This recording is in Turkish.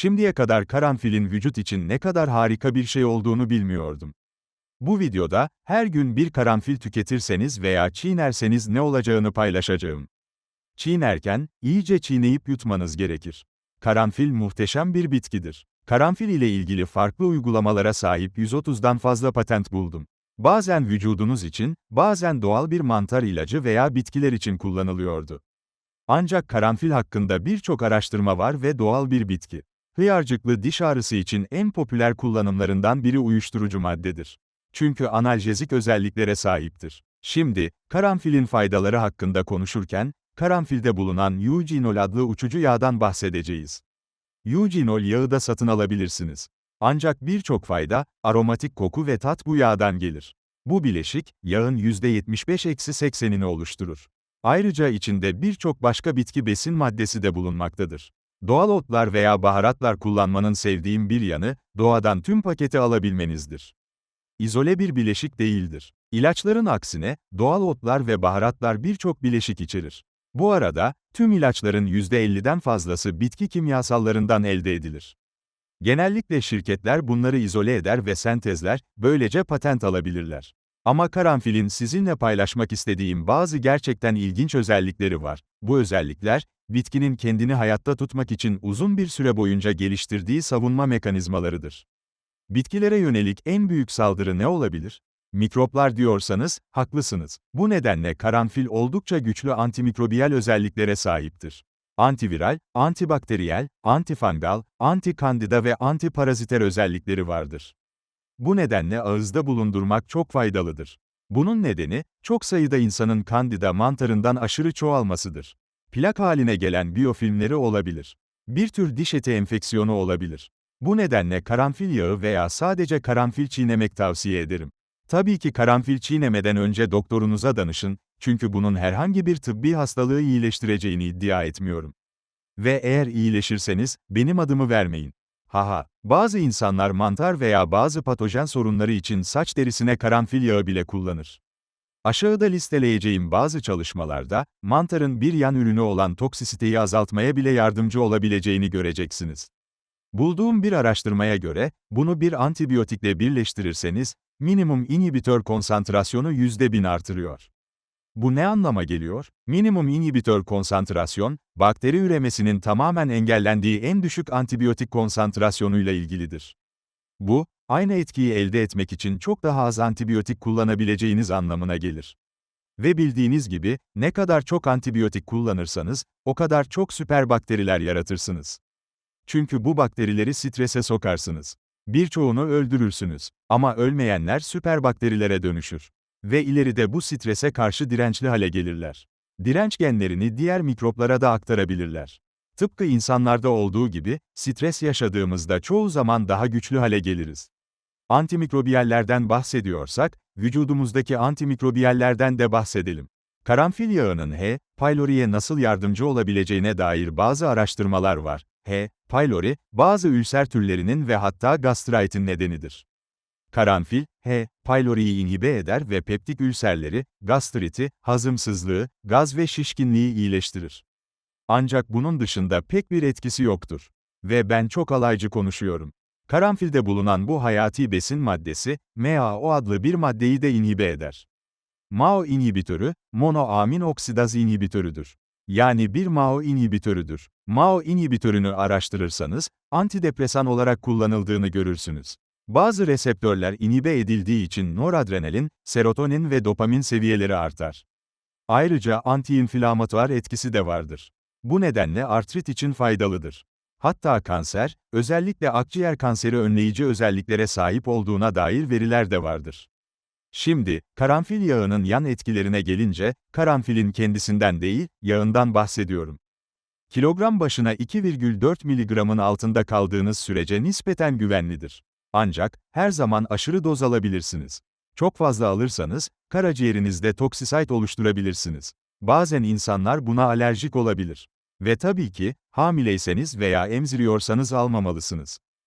Şimdiye kadar karanfilin vücut için ne kadar harika bir şey olduğunu bilmiyordum. Bu videoda, her gün bir karanfil tüketirseniz veya çiğnerseniz ne olacağını paylaşacağım. Çiğnerken, iyice çiğneyip yutmanız gerekir. Karanfil muhteşem bir bitkidir. Karanfil ile ilgili farklı uygulamalara sahip 130'dan fazla patent buldum. Bazen vücudunuz için, bazen doğal bir mantar ilacı veya bitkiler için kullanılıyordu. Ancak karanfil hakkında birçok araştırma var ve doğal bir bitki. Hıyarcıklı diş ağrısı için en popüler kullanımlarından biri uyuşturucu maddedir. Çünkü analjezik özelliklere sahiptir. Şimdi, karanfilin faydaları hakkında konuşurken, karanfilde bulunan eugenol adlı uçucu yağdan bahsedeceğiz. Eugenol yağı da satın alabilirsiniz. Ancak birçok fayda, aromatik koku ve tat bu yağdan gelir. Bu bileşik, yağın %75-80'ini oluşturur. Ayrıca içinde birçok başka bitki besin maddesi de bulunmaktadır. Doğal otlar veya baharatlar kullanmanın sevdiğim bir yanı, doğadan tüm paketi alabilmenizdir. İzole bir bileşik değildir. İlaçların aksine, doğal otlar ve baharatlar birçok bileşik içerir. Bu arada, tüm ilaçların %50'den fazlası bitki kimyasallarından elde edilir. Genellikle şirketler bunları izole eder ve sentezler, böylece patent alabilirler. Ama karanfilin sizinle paylaşmak istediğim bazı gerçekten ilginç özellikleri var. Bu özellikler, bitkinin kendini hayatta tutmak için uzun bir süre boyunca geliştirdiği savunma mekanizmalarıdır. Bitkilere yönelik en büyük saldırı ne olabilir? Mikroplar diyorsanız, haklısınız. Bu nedenle karanfil oldukça güçlü antimikrobiyal özelliklere sahiptir. Antiviral, antibakteriyel, antifangal, antikandida ve antiparaziter özellikleri vardır. Bu nedenle ağızda bulundurmak çok faydalıdır. Bunun nedeni, çok sayıda insanın kandida mantarından aşırı çoğalmasıdır. Plak haline gelen biyofilmleri olabilir. Bir tür diş eti enfeksiyonu olabilir. Bu nedenle karanfil yağı veya sadece karanfil çiğnemek tavsiye ederim. Tabii ki karanfil çiğnemeden önce doktorunuza danışın, çünkü bunun herhangi bir tıbbi hastalığı iyileştireceğini iddia etmiyorum. Ve eğer iyileşirseniz, benim adımı vermeyin. Haha, bazı insanlar mantar veya bazı patojen sorunları için saç derisine karanfil yağı bile kullanır. Aşağıda listeleyeceğim bazı çalışmalarda, mantarın bir yan ürünü olan toksisiteyi azaltmaya bile yardımcı olabileceğini göreceksiniz. Bulduğum bir araştırmaya göre, bunu bir antibiyotikle birleştirirseniz, minimum inhibitör konsantrasyonu %1000 artırıyor. Bu ne anlama geliyor? Minimum inhibitör konsantrasyon, bakteri üremesinin tamamen engellendiği en düşük antibiyotik konsantrasyonuyla ilgilidir. Bu, aynı etkiyi elde etmek için çok daha az antibiyotik kullanabileceğiniz anlamına gelir. Ve bildiğiniz gibi, ne kadar çok antibiyotik kullanırsanız, o kadar çok süper bakteriler yaratırsınız. Çünkü bu bakterileri strese sokarsınız. Birçoğunu öldürürsünüz. Ama ölmeyenler süper bakterilere dönüşür. Ve ileride bu strese karşı dirençli hale gelirler. Direnç genlerini diğer mikroplara da aktarabilirler. Tıpkı insanlarda olduğu gibi, stres yaşadığımızda çoğu zaman daha güçlü hale geliriz. Antimikrobiyallerden bahsediyorsak, vücudumuzdaki antimikrobiyallerden de bahsedelim. Karanfil yağının H. pylori'ye nasıl yardımcı olabileceğine dair bazı araştırmalar var. H. pylori, bazı ülser türlerinin ve hatta gastritin nedenidir. Karanfil, H. pylori'yi inhibe eder ve peptik ülserleri, gastriti, hazımsızlığı, gaz ve şişkinliği iyileştirir. Ancak bunun dışında pek bir etkisi yoktur. Ve ben çok alaycı konuşuyorum. Karanfilde bulunan bu hayati besin maddesi, MAO adlı bir maddeyi de inhibe eder. MAO inhibitörü, monoamin oksidaz inhibitörüdür. Yani bir MAO inhibitörüdür. MAO inhibitörünü araştırırsanız, antidepresan olarak kullanıldığını görürsünüz. Bazı reseptörler inhibe edildiği için noradrenalin, serotonin ve dopamin seviyeleri artar. Ayrıca antiinflamatuar etkisi de vardır. Bu nedenle artrit için faydalıdır. Hatta kanser, özellikle akciğer kanseri önleyici özelliklere sahip olduğuna dair veriler de vardır. Şimdi, karanfil yağının yan etkilerine gelince, karanfilin kendisinden değil, yağından bahsediyorum. Kilogram başına 2,4 mg'ın altında kaldığınız sürece nispeten güvenlidir. Ancak, her zaman aşırı doz alabilirsiniz. Çok fazla alırsanız, karaciğerinizde toksisite oluşturabilirsiniz. Bazen insanlar buna alerjik olabilir. Ve tabii ki, hamileyseniz veya emziriyorsanız almamalısınız.